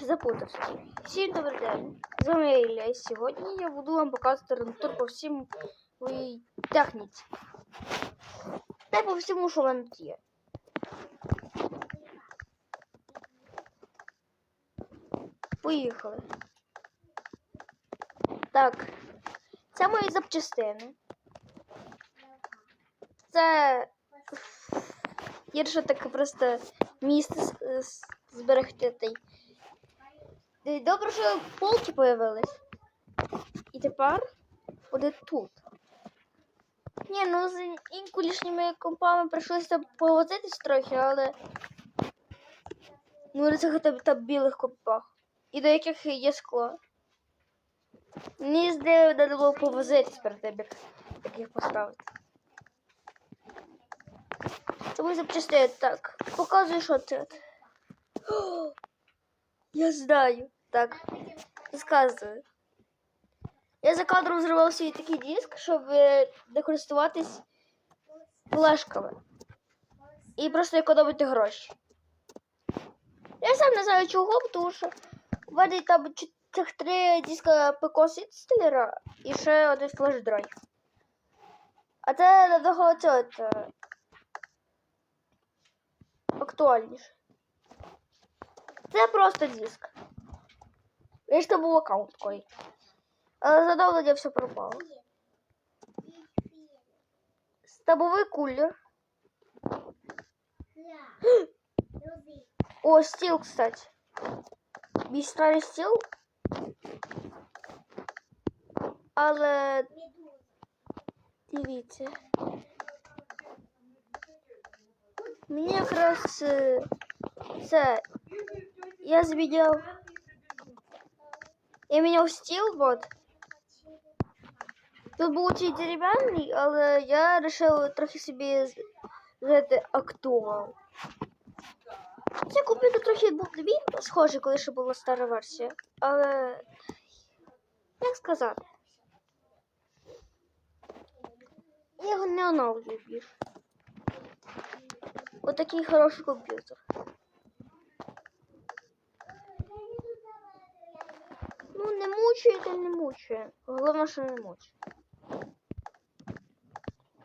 запутався. Всім добрий день. З вами Ілля. І сьогодні я буду вам показувати рентур по всім техніці. Та по всьому, що в мене є. Поїхали. Так. Це мої запчастини. Це гірше таке просто місце зберегти. Й- Добре, що полки появились. І тепер буде тут. Ні, ну з інколішніми компами прийшлося повозитись трохи, але. Ну, на цих та, білих компах. І до яких є скло. Мені треба було повозитись перед тим, як, їх поставити. Тому запчастини так. Показую, що це. О, я знаю. Так, розказую. Я за кадром зробив свій такий диск, щоб е, не користуватись флешками. І просто економити гроші. Я сам не знаю чого, тому що в мене там цих три диска PCOS інсталера і ще один флеш-драйв. А це намного цього актуальніше. Це просто диск. Я ж там був аккаунт такий. Але задоволення все пропало. Стабовий кулер. О, стіл, кстати. Мій старий стіл. Але дивіться. Мені якраз е, це я зміняв. Я міняв стіл, вот. Тут був цей дерев'яний, але я вирішив трохи собі взяти актуал. Цей комп'ютер трохи був він схожий, коли ще була стара версія. Але як сказати? Я його не оновлюю більше. Отакий хороший комп'ютер. Ну, не мучує, то не мучує. Головне, що не мучує.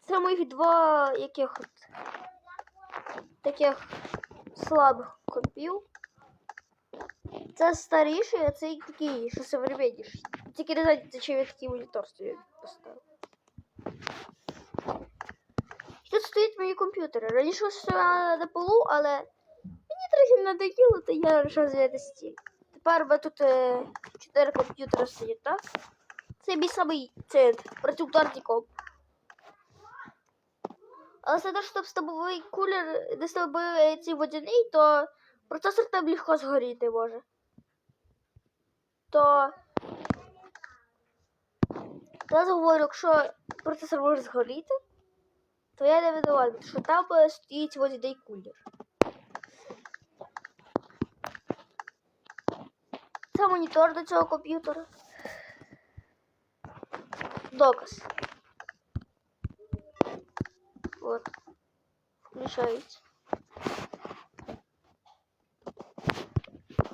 Це моїх два яких от таких слабих компів. Це старіший, а цей такий, що современніший. Тільки не знаю, зачем я такий монітор собі поставив. Тут стоять мої комп'ютери. Раніше стояла на полу, але мені трохи надоїло, то я вирішив взяти стіль. Тепер би тут е, чотири комп'ютери стоять, так? Це мій самий це, протиударний комп. Але за те, щоб стабовий кулер не стабовий цей водяний, то процесор там легко згоріти може. То то я говорю, якщо процесор може згоріти, то я не винуватий, що там е, стоїть водяний кулер. Монітор до цього комп'ютера. Доказ. Вот. Включається.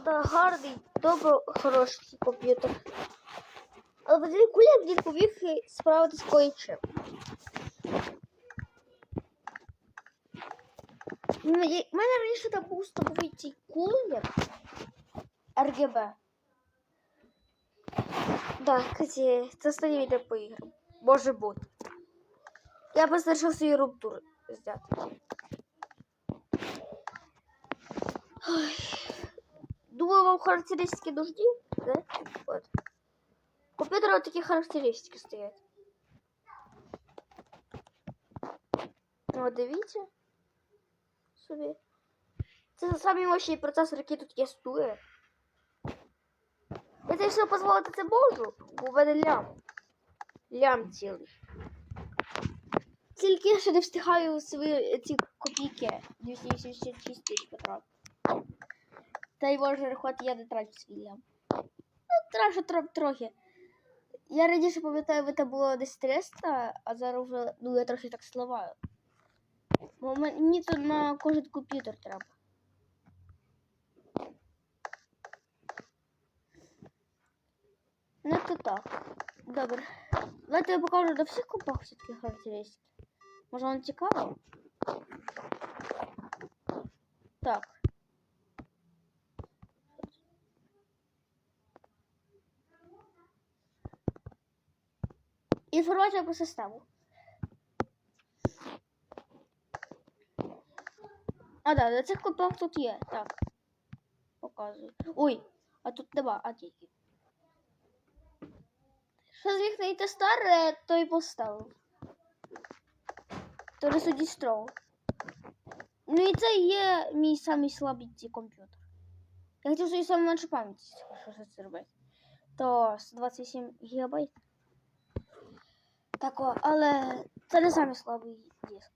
Да, гарний, добре, хороший комп'ютер. Але водяний кулер мені поміг справитися з кое-чим. У мене раніше там був стабовий цей кулер RGB. Да, кстати, це останнє відео по іграм. Може бути. Я просто вирішив свій рубтур взяти. Ой. Думаю, вам характеристики нужны, да? Вот. У компьютера вот такие характеристики стоят. Вот, дивіться. Собі. Це самі мощні процесори, які тут є стоять. Я те, що дозволити це можу, бо в лям. Лям цілий. Тільки ще не встигаю свої ці копійки 286 тисяч потратити. Та й може рахувати, я не трачу свій лям. Ну, трачу тро- трохи. Я раніше пам'ятаю, це було десь 300, а зараз вже, ну я трохи так сливаю. Бо мені тут на кожен комп'ютер треба. Ну то так. Добре. Давайте я покажу до всіх компах все-таки характеристики. Може вам цікаво? Так. Інформація по систему. А, да, до цих компах тут є. Так. Показую. Ой, а тут нема, а тільки. Що з них знайти старе, то й поставив. То строго. Ну і це є мій самий слабий комп'ютер. Я хотів собі саме менше пам'яті, що це робити. То 128 гігабайт. Так, о, але це не самий слабий диск.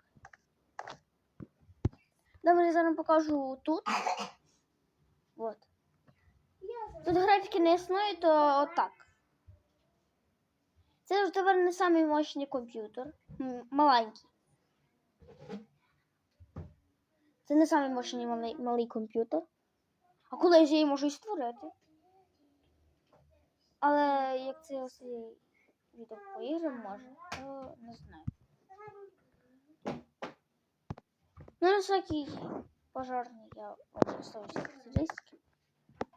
Добре, я зараз покажу тут. Вот. Тут графіки не існує, то отак. Це ж тепер не самий мощний комп'ютер. Маленький. Це не самий мощний малий, малий комп'ютер. А коли я її можу і створити. Але як це ось відео по іграм може, то не знаю. Ну, на всякий пожарний я вам поставлю характеристики.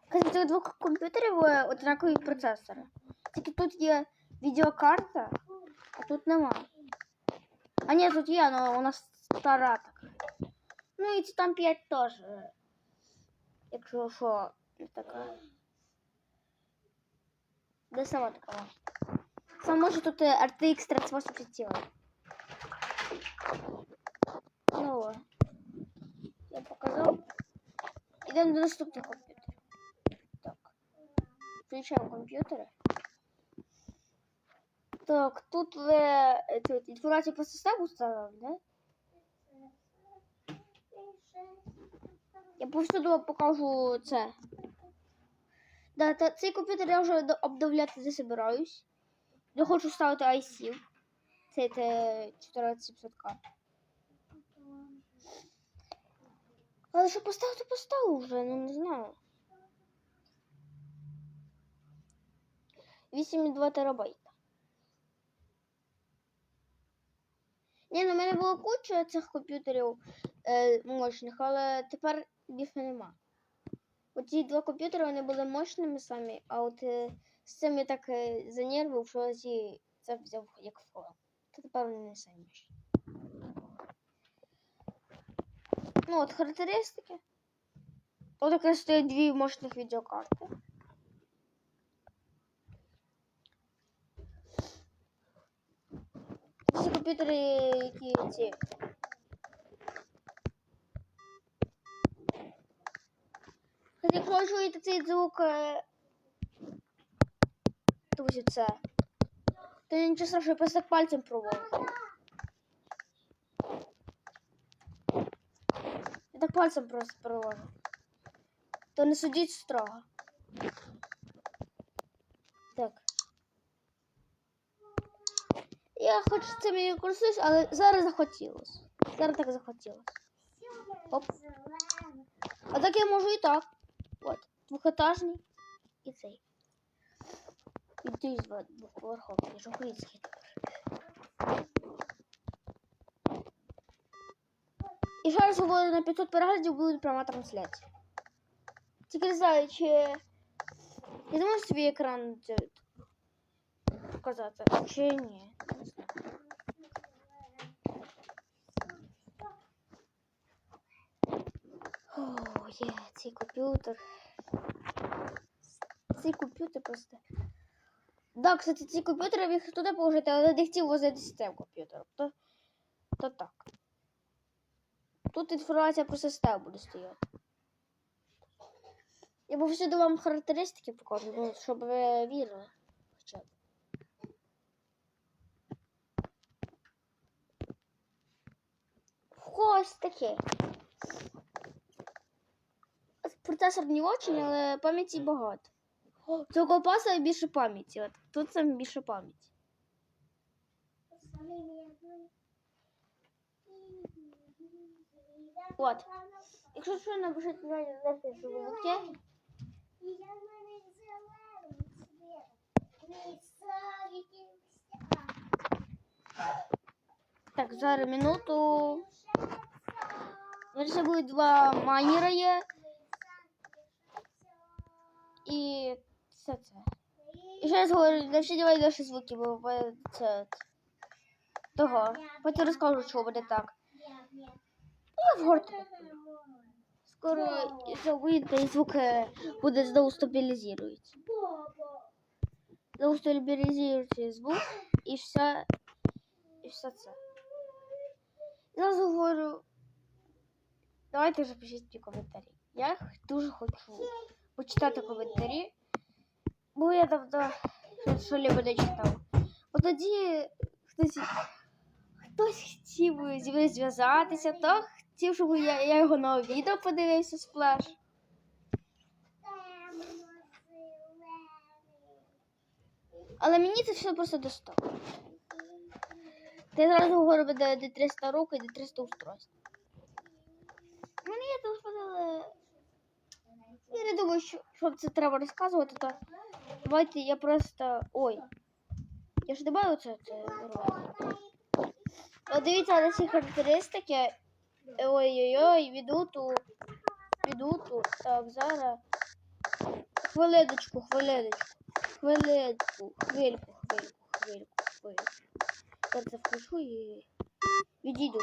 Кстати, двох комп'ютерів е, однакові процесори. Тільки тут є відеокарта, а тут нема. А ні, тут є, але вона стара така. Ну і це там 5 теж. е, Якщо що, не така. Де сама така? Сам може тут е, RTX 3080 Ну, о. я показав. Ідемо до наступного комп'ютера. Так. Включаємо комп'ютери. Так, тут ви е, тут інформацію про систему ставили, да? Я повсюду покажу це. Да, та, цей комп'ютер я вже обновляти не собираюсь. Не хочу ставити IC. Це те 14700К. Але що поставити, поставив вже, ну не знаю. 8,2 терабайта. Ні, на мене було куча цих комп'ютерів е, мощних, але тепер більше нема. Оці два комп'ютери вони були мощними самі, а от е, з цим я так е, занервив, що ці, це взяв як фон. То тепер вони не самі. Ну от характеристики. Тут якраз стоять дві мощних відеокарти. Це комп'ютери, які ці. Якщо ви чуєте цей звук, е, друзі, це. То нічого страшного, просто пальцем провожу. Я так пальцем просто провожу. То не судіть строго. Я хоч цим і не користуюсь, але зараз захотілося. Зараз так захотілося. Оп. А так я можу і так. От, двохетажний і цей. І той з двохповерховий, жовтий І ще раз говорю, на 500 переглядів буде пряма трансляція. Тільки не знаю, чи... Я не можу собі екран це показати, чи ні. Комп'ютер. Цей комп'ютер просто. Да, кстати, ці комп'ютери їх туди положити, але не хотів возити з цим. То, то так. Тут інформація про систему буде стояти. Я б всюди вам характеристики покажу, ну, щоб ви вірили. Хоча б. Ось таке процесор не очень, але пам'яті багато. Цього ковбаса більше пам'яті. От тут сам більше пам'яті. От. Якщо що, напишіть мені версію, що ви. Так, зараз минуту. Дальше будет два майнера. І все це. І ще раз говорю, не всі давай наші звуки, бо це того. Потім розкажу, чого буде так. Я в город. Скоро вийде і звук е, буде знову стабілізується. Знову стабілізується звук і все, і все це. Я говорю, давайте вже пишіть ті коментарі. Я дуже хочу почитати коментарі, бо я давно що либо не читав. От тоді хтось, хтось хотів зі мною зв'язатися, то хотів, щоб я, я його нове відео подивився сплеш. Але мені це все просто достало. Ти зразу говорю, де 300 рук і де 300 устройств. Мені це сказали. Я не думаю, що, що це треба розказувати, то давайте я просто. Ой. Я ж добавив це, це. От дивіться на ці характеристики. Ой-ой-ой, відуту. Відуту. Так, зараз. Хвилиночку, хвилиночку. Хвилинку, хвильку, хвильку, хвильку, хвильку. Це включу і відійду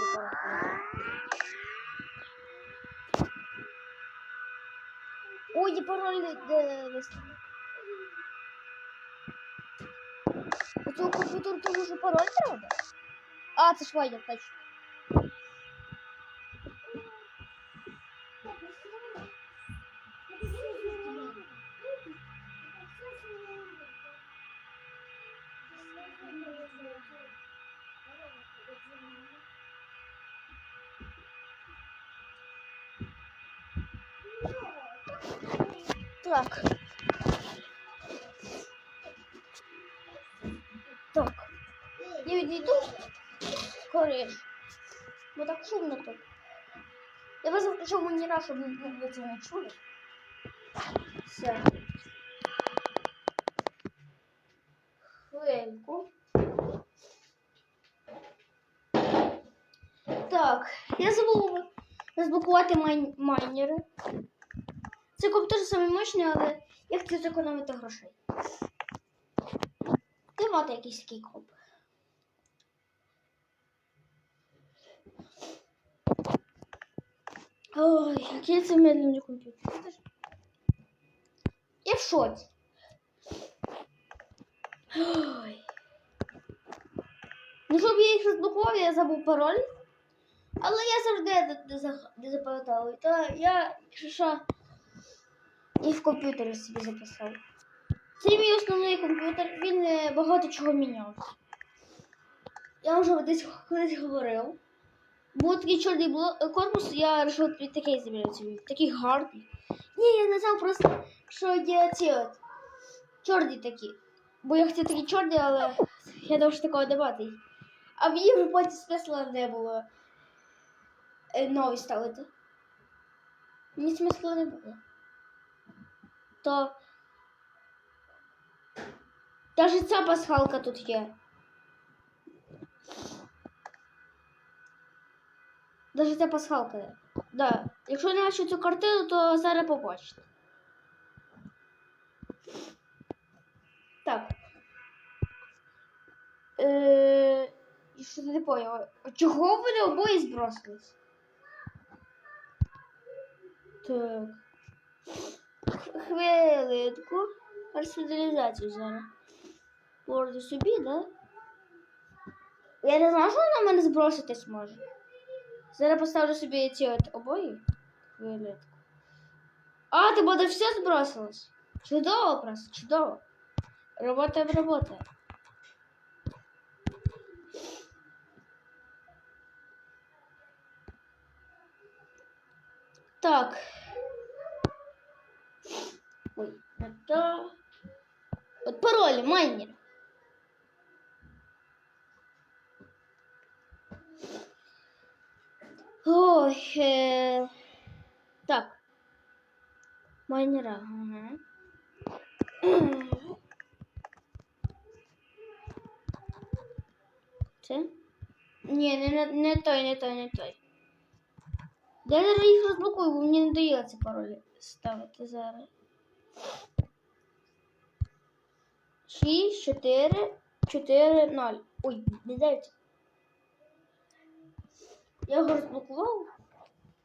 Ой, пароль не- де виставив. Оцю комп'ютер тому що пароль треба? А, це ж Ваня, точно. Так. Так. Я відійду скоріше. Бо так шумно тут. Я вас включив мені раз, щоб ви це не чули. Все. Хвильку. Так, я забула розблокувати майн майнери. Це комп'ютер саме мощний, але я хотів зекономити грошей. Ти мати якийсь такий комп. Ой, який це медленний комп'ютер. Я в шоці. Ой. Ну, щоб я їх розблокував, я забув пароль. Але я завжди не-. Та я, якщо що, і в комп'ютері собі записав. Це мій основний комп'ютер, він е, багато чого міняв. Я вже десь колись говорив. Був такий чорний бло- корпус, я вирішив тобі такий замінити. Такий гарний. Ні, я не знав просто, що є ці от чорні такі. Бо я хотів такі чорні, але я думав, що такого немає. А мені вже потім смисла не було е, нові ставити. Мені смисла не було. То навіть ця пасхалка тут є. Даже ця пасхалка є. Да. Якщо не бачу цю картину, то зараз побачите. Так. Е, і що не поняла? Чого вони обоє збросились? Так. Хвилинку. Персоналізацію зараз. Порду собі, да? Я не знаю, що вона мене зброситись може. Зараз поставлю собі ці от обої. Хвилинку. А, ти буде все збросилось. Чудово просто, чудово. Работаем, работаем. Так. Ой, это... Вот пароль, майнер. Ой, е... так. Майнера, ага. Це? Ні, Ні, не, не, не той, не той, не той. Я зараз їх розблокую, бо мені не дає ці паролі ставити зараз. 6, 4, 4, 0. Ой, не 9. Я його розблокував.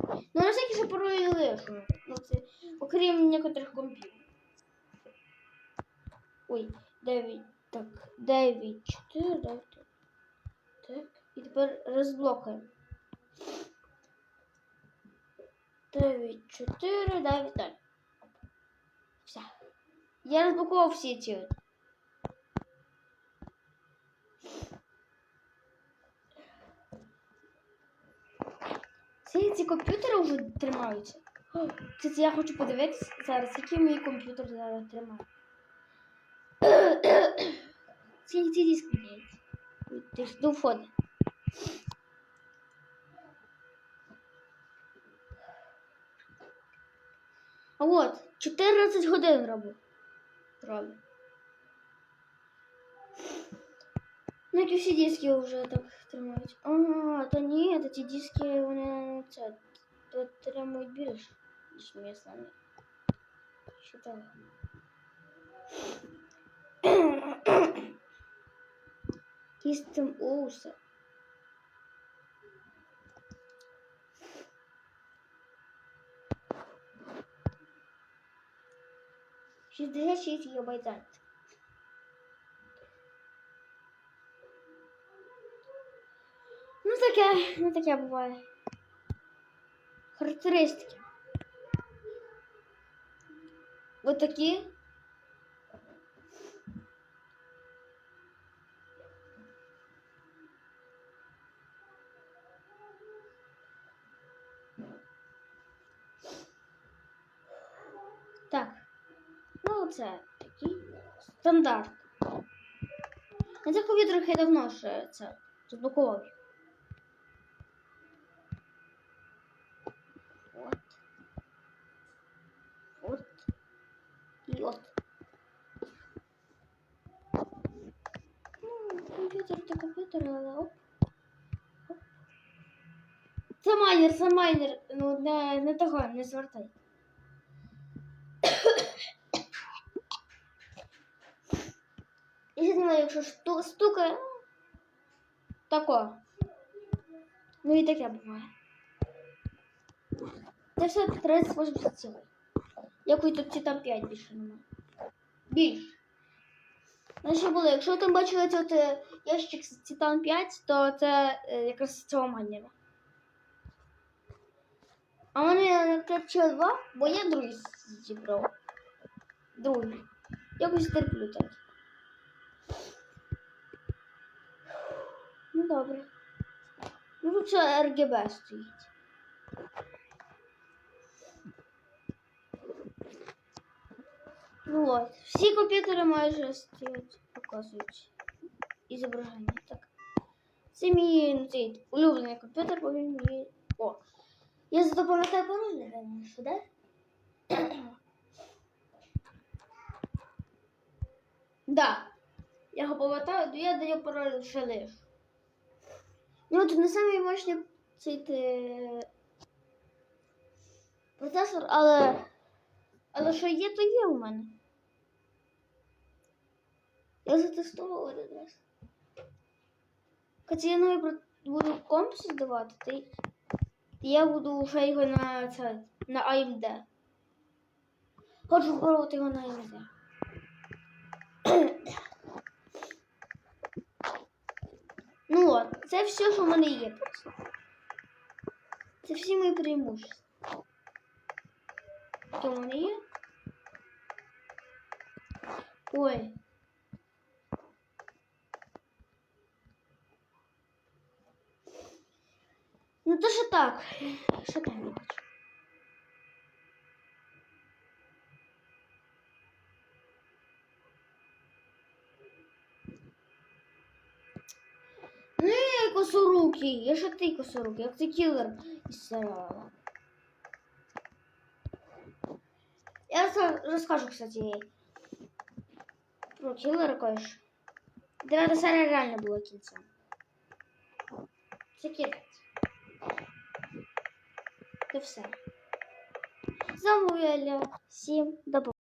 Ну, на всякий же паролі лишу. Ну, це, окрім некоторих компів. Ой, 9. Так, 9, 4, 9. Так, і тепер розблокуємо. 9, 4, 9, 0. Я розблокував всі ці. Ці, ці комп'ютери вже тримаються. О, Кстати, я хочу подивитися зараз, який мій комп'ютер зараз тримає. Ці диски є? Ти ж до входу. А от, 14 годин робив. Робив. Ну, які всі диски вже так тримають. А, та ні, та ці диски, вони це, то тримають більше, ніж ми самі. Що там? System Оуса. Шістдесят шість гігабайт зайнято. Ну таке, ну таке буває. Характеристики. Ось такі. Так. Ну, це такий стандарт. На цих комп'ютерах давно ще це розблокував. От. От. І от. Ну, комп'ютер то комп'ютер, але. Оп. Це майнер, це майнер. Ну, не, не того, не звертай. Ще знаю, якщо шту, стукає, ну, тако. Ну і таке буває. Це все 387. Якої тут Титан 5 більше немає. Більше. Значить було, якщо там бачили тут е, ящик з Титан 5, то це е, якраз з цього манера. А мене на 2, бо я другий зібрав. Другий. Якось терплю так. Ну добре. Ну тут це RGB стоїть. Ну от. Всі комп'ютери майже стоять, показують ізображення. Так. Це мій ну, цей улюблений комп'ютер, бо він мені. О. Я зато пам'ятаю пароль, знаю, що де? Да. Я його пам'ятаю, то я даю пароль лише лиш. Ну, тут не самий мощний цей те... процесор, але. Але що є, то є у мене. Я затестував один раз. Хоча я новий буду комп создавати, то я буду вже його на це, на AMD. Хочу спробувати його на AMD. Ну от, це все, що в мене є просто. Це всі мої преимущества. Що в мене є? Ой. Ну то що так. Що там я бачу? Косорукий. Я ж ти косорукий, як ти кілер із серіалу. Я розка- розкажу, кстати, про кілера кое-що. Дев'ята серія реально була кінцем. Це кінець. Це все. Замовляли. Всім до побачення.